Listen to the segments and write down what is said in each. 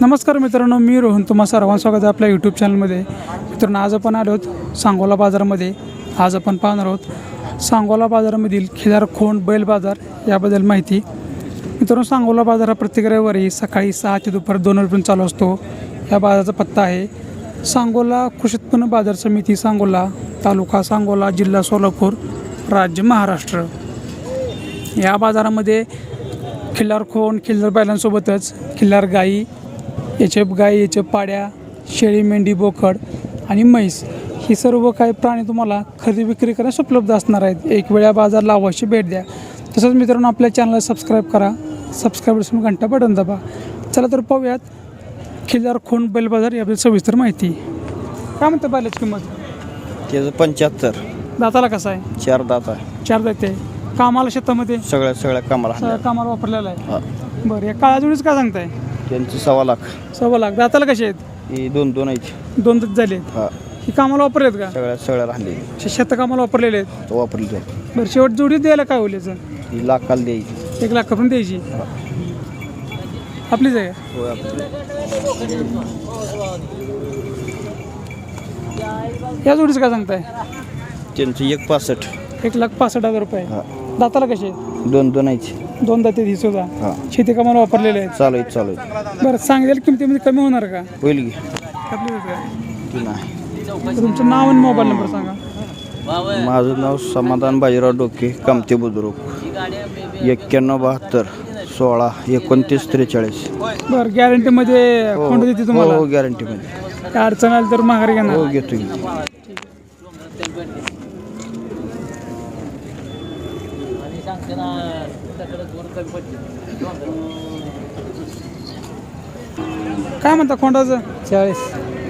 नमस्कार मित्रांनो मी रोहन. तुम्हा सर्वांचं स्वागत आहे आपल्या यूट्यूब चॅनलमध्ये मित्रांनो आज आपण आलो आहोत सांगोला बाजारामध्ये. आज आपण पाहणार आहोत सांगोला बाजारामधील खिलार खोंड बैल बाजार याबद्दल माहिती. मित्रांनो सांगोला बाजार हा प्रत्येक रविवारी सकाळी सहा ते दुपार दोन रुपये चालू असतो. या बाजाराचा पत्ता आहे सांगोला कृषी उत्पन्न बाजार समिती सांगोला तालुका सांगोला जिल्हा सोलापूर राज्य महाराष्ट्र. या बाजारामध्ये खिल्लार खोंड खिल्लार बैलांसोबतच खिल्लार गाई याचे गाई याचे पाड्या शेळी मेंढी बोकड आणि म्हैस ही सर्व काही प्राणी तुम्हाला खरेदी विक्री करण्यास उपलब्ध असणार आहेत. एक वेळा बाजारला अवश्य भेट द्या. तसंच मित्रांनो आपल्या चॅनलला सबस्क्राईब करा. सबस्क्राईबर्स घंटा बटन दाबा. चला तर पाहूयात खिल्लार खोंड बैल बाजार याबद्दल सविस्तर माहिती. काय म्हणतं बैलाची किंमत? त्याचं पंच्याहत्तर. दाताला कसा आहे? चार दात आहे. चार दाते कामाला शेतामध्ये? सगळ्या सगळ्या कामाला सगळ्या कामाला वापरलेला आहे. बरं या काळा जोडीच काय सांगताय? त्यांचं सव्वा लाख. सव्वा लाख. दाताला कसे आहेत? ही दोन दोन आहेत. दोन दात झाले हा. ही कामाला वापरलेत का? सगळ्या सगळ्या राहिले शे- शेत कामाला वापरलेले आहेत? तो वापरली बरं शेवट जोडी द्यायला काय होईल याचं? ही लाखाला द्यायची. एक लाख करून द्यायची आपलीच आहे का? होय आपली. या जोडीचं काय सांगताय? त्यांचं एक पासष्ट. एक लाख पासष्ट हजार रुपये. हा. दाताला कसे आहेत? दोन दोन आहेत. दोन दाते ही सुद्धा हा. शेती कामाला वापरलेले आहेत. चालू आहेत चालू आहेत. बरं सांगेल किमतीमध्ये कमी होणार का? होईल की. नाही. तर तुमचं नाव आणि मोबाईल नंबर सांगा. माझं नाव समाधान बाजीराव डोके कामते बुद्रुक. एक्क्याण्णव बहात्तर सोळा एकोणतीस त्रेचाळीस. बरं गॅरंटीमध्ये कोणतं देते तुम्हाला? हो गॅरंटीमध्ये. काय अडचण आली तर माघारी घेणार. हो घेतो की. काय म्हणता खोंडाचं? चाळीस.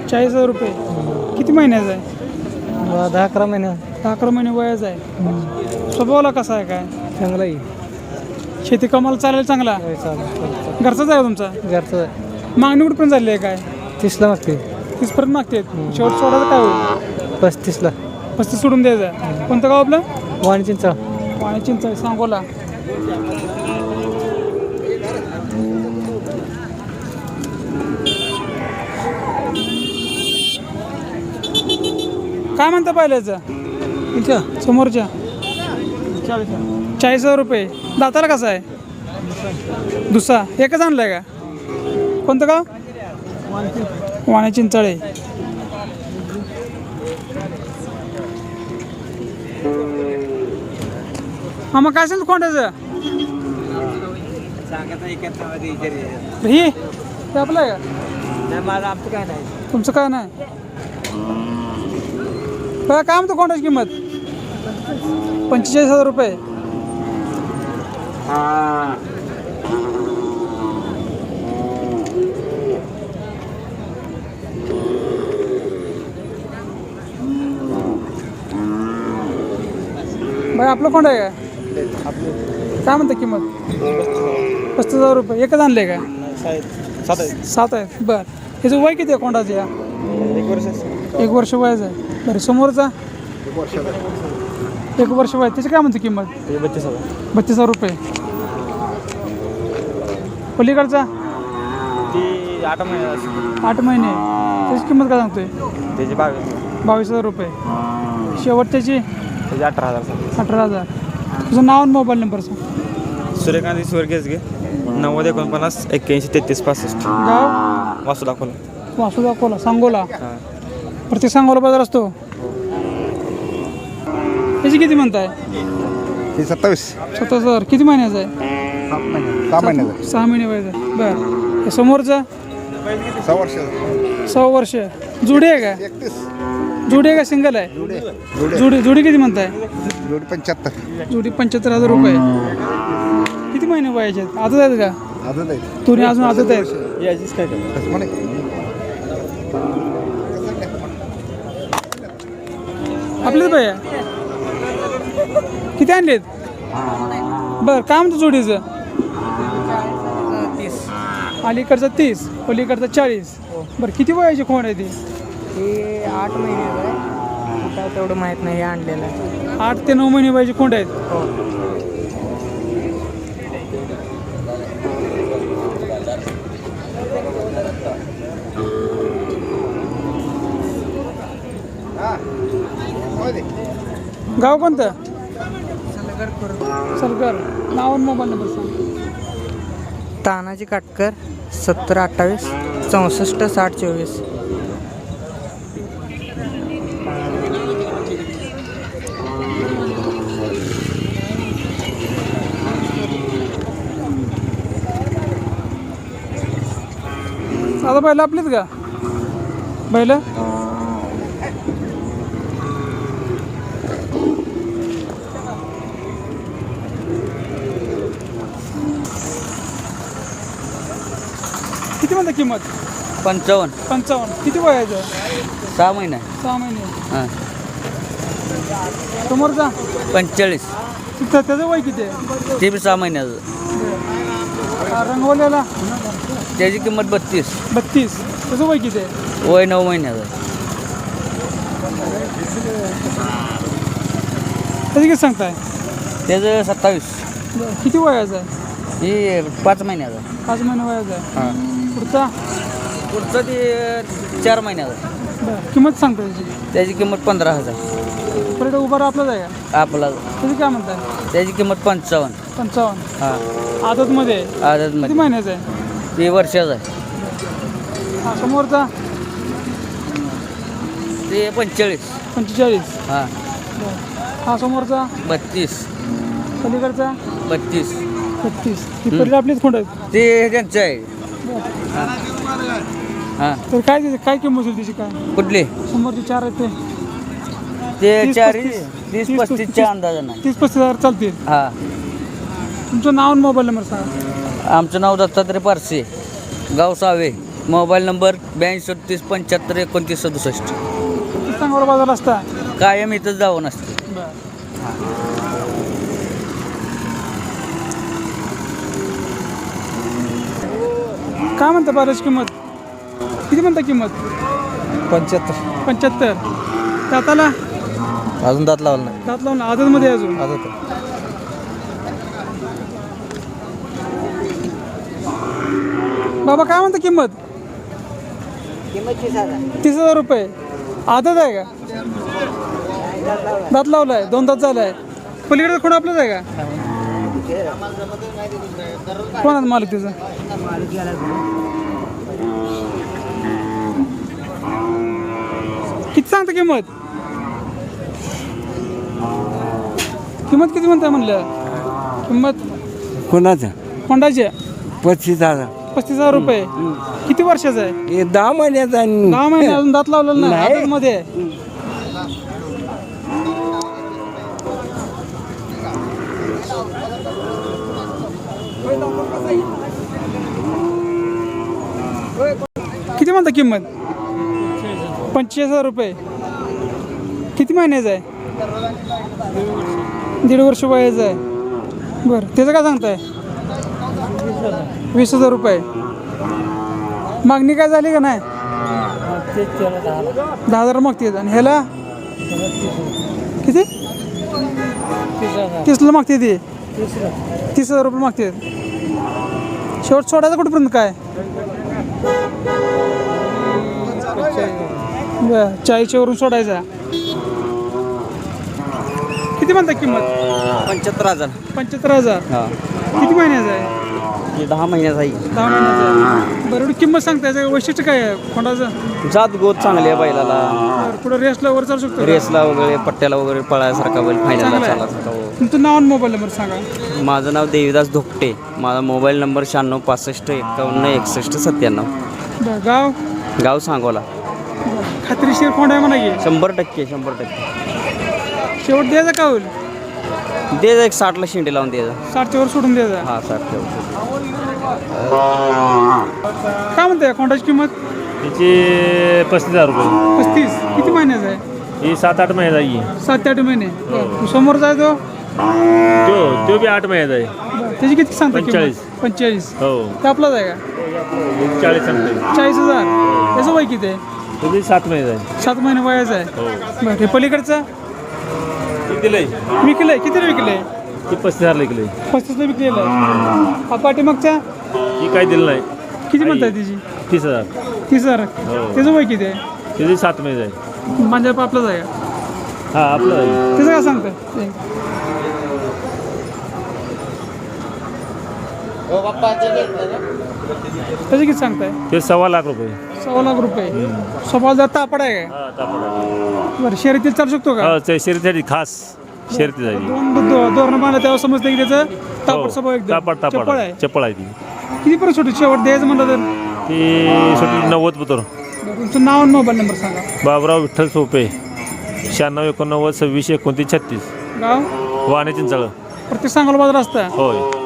चाळीस हजार रुपये. किती महिन्याचं आहे? दहा अकरा महिने. दहा अकरा महिने वयाचं आहे. स्वभावाला कसा आहे काय? चांगला आहे. शेती कामाला चालेल चांगला? चालेल घरचाच आहे का तुमचा? घरचं मागणी कुठपर्यंत झाली आहे काय? तीसला मागते तीसपर्यंत मागते. शेवट सोडायचं काय होईल? पस्तीसला. पस्तीस सोडून द्यायचं कोणतं गाव आपलं? वाणी चिंचा पाणी चिंच सांगोला. काय म्हणता पाहिल्याचं? तुमच्या समोरच्या? चाळीस. हजार रुपये. दाताला कसा आहे? दुसरा. एकच आणलाय का? कोणतं गाव? वाणे चिंचाळे. हा मग काय सांगतो कोंड्याचं ही? हे आपलं? आहे का आमचं काय नाही. तुमचं काय नाही? बघा काय म्हणतो कोंड्याची किंमत? पंचेचाळीस हजार रुपये. बाई आपलं कोंड आहे का? काय म्हणता किंमत? पस्तीस हजार रुपये. एकच आणले का? सात आहेत. बरं. ह्याचं वय किती आहे कोंडाचं या? एक वर्ष वयाचं आहे. बरं समोरचा? एक वर्ष वय त्याची काय म्हणते किंमत? बत्तीस हजार. बत्तीस हजार रुपये. पलीकडचा? ती आठ महिने आठ महिने त्याची किंमत काय सांगतोय? त्याची बावीस बावीस हजार रुपये. शेवट त्याची त्याची अठरा हजार. अठरा हजार. तुझं नाव आणि मोबाईल नंबर सांग. सूर्यकांत ईश्वर गेसगे नव्वद एकोणपन्नास एक्क्याऐंशी तेहतीस पासष्ट. गाव? वासू दाखवलं. वासू दाखवला. सांगोला. प्रत्येक सांगोला बाजार असतो. त्याची किती म्हणताय? ही सत्तावीस. सत्तावीस हजार. किती महिन्याचं आहे? सात महिने. सहा महिन्याचा सहा महिने वयाचं आहे बरं. हे समोरचा? सहा वर्ष. सहा वर्ष. जुडी आहे का? एकतीस. जुडी आहे का सिंगल आहे? जुडे. जुडी. जुडी किती म्हणताय? जोडी पंच्याहत्तर. जुडी पंच्याहत्तर हजार रुपये. किती महिने वयाचे आहेत आदत आहेत का? अजून आहे तुम्ही अजून आदत आहेत? याचीच काय कसं म्हणे. आपलेच भैया किती आणलेत? बरं काय म्हणतो जोडीचं? अलीकडचं तीस पलीकडचं चाळीस. बरं किती वयाची कोण आहे ती? हे आठ महिने आहे काय तेवढं माहीत नाही हे आणलेलं आहे. आठ ते नऊ महिने पाहिजे कोण आहेत. हो. गाव कोणतं? सरकार नाव मोबाईल नंबर सांग. तानाजी काटकर सत्तर अठ्ठावीस चौसष्ट साठ चोवीस. आता बैल आपलीच का? बैल? किती म्हणता किंमत? पंचावन्न. पंचावन्न. किती वयाचं सहा महिने. सहा महिने. हां. समोरचा? पंचेचाळीस. त्याचं वय किती आहे? ते बी सहा महिन्याचं. रंगवलेला त्याची किंमत बत्तीस. बत्तीस. त्याचं वय किती आहे? वय नऊ महिन्याचं. त्याचं किती सांगताय? त्याचं सत्तावीस. बरं. किती वयाचं आहे? ही पाच महिन्याचं. पाच महिने वयाचं आहे. हां. पुढचा? पुढचं ते चार महिन्याचं. बरं किंमत सांगता त्याची. त्याची किंमत पंधरा हजार. परत उभा आपलाच आहे का? आपला त्याची काय म्हणताय? त्याची किंमत पंचावन्न. पंचावन्न. हां. आदतमध्ये? आहे. किती आदतमध्ये महिन्याचं आहे? ते वर्षाचं आहे. हा समोरचा? ते पंचेचाळीस. पंचेचाळीस. हां. बरं. हा समोरचा? बत्तीस. पलीकडचा? बत्तीस. बत्तीस. ही आपलीच खोंड आहेत. ते त्यांचं आहे. हां. तर काय त्याची काय किंमत होईल त्याची काय? कुठले? समोरचे चार आहेत ते. ते तीस, पस्तीस. तीस तीस, पस्तीसच्या पस्तीस. अंदाजानं आहे. तीस पस्तीस हजार चालतील. हां. तुमचं नाव आणि मोबाईल नंबर सांगा. आमचं नाव दत्तात्रय पारसे गाव सावे. मोबाईल नंबर ब्याऐंशी सत्तीस पंच्याहत्तर एकोणतीस सदुसष्ट. किती सांगावर बाजारला असता? कायम इथंच जावं नसते काय म्हणता बाराची किंमत? किती म्हणता किंमत? पंच्याहत्तर. पंच्याहत्तर. दाताला? अजून दात लावला नाही. दात लावून आदतमध्ये आहे अजून? आता बाबा काय म्हणता किंमत? तीस हजार. रुपये. आदत आहे का? दात लावलाय दोन दात झालाय. पलीकडे कोण आपलंच आहे का? कोण आहे मालक त्याचा किती सांगता किंमत? किंमत किती म्हणताय म्हणलं? किंमत? कोणाचं? होंडाची पस्तीस हजार. पस्तीस हजार रुपये. किती वर्षाचा आहे? हे दहा महिन्याचा आहे. दहा महिने अजून दात लावलेला नाही. नाही. मध्ये किती म्हणता किंमत? पंचेचाळीस हजार रुपये. किती महिन्याचं आहे? दीड वर्ष वयाचं आहे. बरं त्याचं काय सांगताय? वीस हजार रुपये. मागणी काय झाली का नाही? दहा हजार मागते आणि ह्याला? किती? तीसला मागते ती. तीस हजार रुपये मागते शेवट सोडायचं कुठपर्यंत काय? बर चाळीसच्या वरून सोडायचा. किती म्हणता किंमत? पंच्याहत्तर हजार. पंच्याहत्तर हजार. किती महिन्याचा आहे? हे दहा महिन्याचा आहे. दहा महिन्याचा आहे. बरं एवढी किंमत सांगता याचं वैशिष्ट्य काय आहे? खोंडाचं? जात गोत चांगली आहे बैलाला. बरं पुढं रेसला वर चालू शकतो का? रेसला वगैरे पट्ट्याला वगैरे पळायसारखा बैल फायनलला चांगला आहे. चालायसारखा हो. तुमचं नाव आणि मोबाईल नंबर सांगा. माझं नाव देवीदास धोकटे माझा मोबाईल नंबर शहाण्णव पासष्ट एकावन्न एकसष्ट सत्त्याण्णव. बरं गाव? गाव सांगोला. खात्रीशीर खोंड आहे म्हणा की? शंभर टक्के शंभर टक्के. शेवट द्यायचा का होईल? दे जा एक साठला शेंडी लावून दे जा. साठच्या वर सोडून द्यायचा हा साठ ठेव काय म्हणताय खोंडाची किंमत? तिचे पस्तीस हजार रुपये. पस्तीस. किती महिन्याचा आहे ही सात आठ महिन्याचा आहे सात ते आठ महिने. बरं. समोर जाय तो? तो तो बी आठ महिन्याचा आहे. त्याची किती सांगता किंमत? पंचेचाळीस. पंचेचाळीस. हो. ते आपलाच आहे का? चाळीस सांगते चाळीस हजार. त्याचं वय किती आहे? तो बी सात महिन्याचा आहे सात महिने वयाचं आहे. हो. बरं हे पलीकडचं? विकलंय किती विकलंय ती पस्तीस हजारला गेले पस्तीसला विकलेलं. आहे हा पाठीमागचा ही काय दिलं नाही. किती म्हणताय त्याची तीस हजार. तीस हजार. हो. त्याचं वय किती आहे? तिचे सात महिन्याचा आहे. माझ्या आपलाच आहे. का हा आपलं आहे. त्याचं काय सांगताय? त्याचे किती सांगताय? ते सव्वा लाख रुपये. सव्वा लाख रुपये. सव्वा हजार तापड आहे हा तापड बरं शर्यतीत चालू शकतो का? हा ते शर्यतीसाठी खास शर्यतीसाठी दोन दो- धोरणं बांधलं तेव्हा समजतं की त्याचं तापड स्वभाव एकदम हो, तापड तापड. चपळ आहे. चप्पळ आहे ती. किती पर्यंत छोटी? शेवट द्यायचं म्हणलं तर? ती सुटी नव्वद पुतर. बरं, तुमचं नाव आणि मोबाईल नंबर सांगा. बाबराव विठ्ठल सोपे. शहाण्णव एकोणनव्वद सव्वीस एकोणतीस छत्तीस. गाव? वाणे चिंचाळ. प्रत्येक सांगायला बाजार असतं? होय.